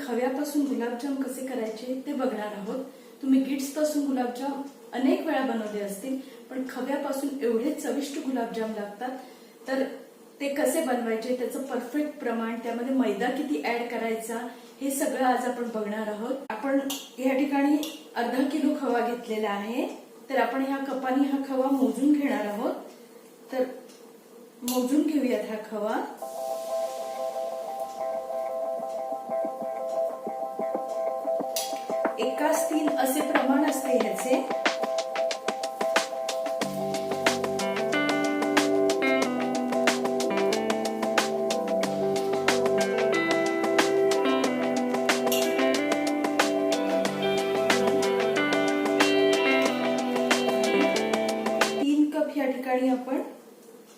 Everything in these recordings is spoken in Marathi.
खव्यापासून गुलाबजाम कसे करायचे ते बघणार आहोत. तुम्ही किड्सपासून गुलाबजाम अनेक वेळा बनवले असतील पण खव्यापासून एवढे चविष्ट गुलाबजाम लागतात. तर ते कसे बनवायचे त्याचं परफेक्ट प्रमाण त्यामध्ये मैदा किती ऍड करायचा हे सगळं आज आपण बघणार आहोत. आपण या ठिकाणी अर्धा किलो खवा घेतलेला आहे. तर आपण ह्या कपाने हा खवा मोजून घेणार आहोत. तर मोजून घेऊयात हा खवा.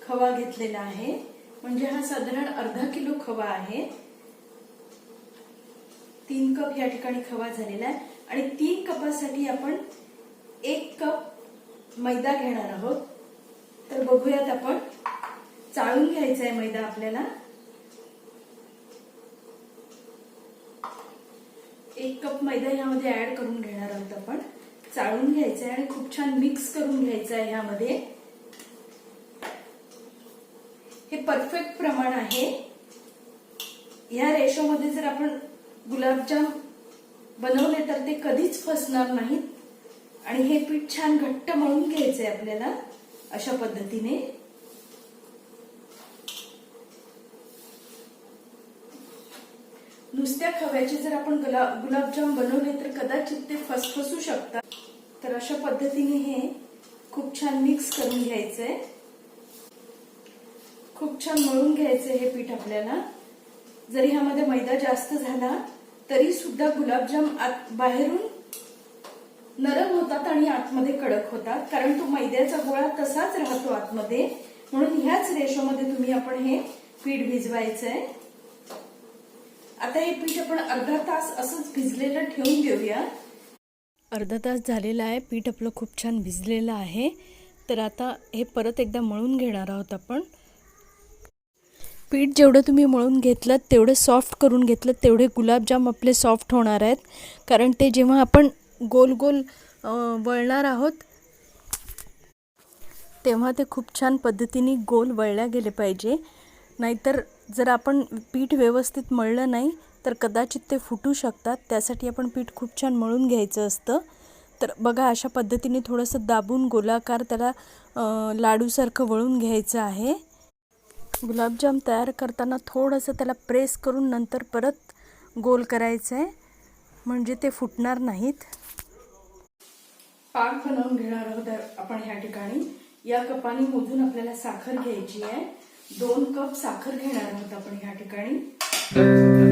खवा घेतलेला आहे. म्हणजे हा साधारण अर्धा किलो खवा आहे. तीन कप या ठिकाणी खवा झालेला आहे. आणि तीन कपासाठी आपण एक कप मैदा घेणार आहोत. तर बघूयात आपण. चाळून घ्यायचा आहे मैदा आपल्याला. एक कप मैदा ह्यामध्ये ऍड करून घेणार आहोत आपण. चाळून घ्यायचं आहे आणि खूप छान मिक्स करून घ्यायचा आहे ह्यामध्ये. हे परफेक्ट प्रमाण आहे. या रेशोमध्ये जर आपण गुलाबजाम बनवले तर ते कधीच फसणार नाहीत. आणि हे पीठ छान घट्ट मळून घ्यायचंय आपल्याला अशा पद्धतीने. नुसत्या खव्याचे जर आपण गुलाबजाम बनवले तर कदाचित ते फसफसू शकतात. तर अशा पद्धतीने हे खूप छान मिक्स करून घ्यायचंय. खूप छान मळून घ्यायचं हे पीठ आपल्याला. जरी ह्यामध्ये मैदा जास्त झाला तरी सुद्धा गुलाबजाम आत बाहेरून नरम होतात आणि आतमध्ये कडक होतात. कारण तो मैद्याचा गोळा तसाच राहतो आतमध्ये. म्हणून ह्याच रेशोमध्ये तुम्ही आपण हे पीठ भिजवायचं आहे आता हे पीठ आपण अर्धा तास असंच भिजलेलं ठेवून देऊया. अर्धा तास झालेला आहे. पीठ आपलं खूप छान भिजलेलं आहे. तर आता हे परत एकदा मळून घेणार आहोत आपण. पीठ जेवढं तुम्ही मळून घेतलं तेवढं सॉफ्ट करून घेतलं तेवढे गुलाबजाम आपले सॉफ्ट होणार आहेत. कारण ते जेव्हा आपण गोल गोल वळणार आहोत तेव्हा ते खूप छान पद्धतीने गोल वळल्या गेले पाहिजे. नाहीतर जर आपण पीठ व्यवस्थित मळलं नाही तर कदाचित ते फुटू शकतात. त्यासाठी आपण पीठ खूप छान मळून घ्यायचं असतं. तर बघा अशा पद्धतीने थोडंसं दाबून गोलाकार त्याला लाडूसारखं वळून घ्यायचं आहे. गुलाबजाम तयार करताना थोडंसं त्याला प्रेस करून नंतर परत गोल करायचं आहे म्हणजे ते फुटणार नाहीत. पाक बनवून घेणार अगोदर आपण ह्या ठिकाणी. या कपाने मोजून आपल्याला साखर घ्यायची आहे. दोन कप साखर घेणार आहोत आपण ह्या ठिकाणी.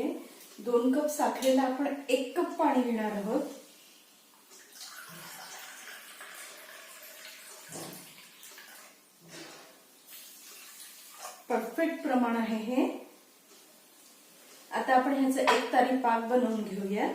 आहे दोन कप साखरेला आपण एक कप पाणी घेणार आहोत. परफेक्ट प्रमाण आहे हे. आता आपण ह्याचं एक तारी पाक बनवून घेऊयात.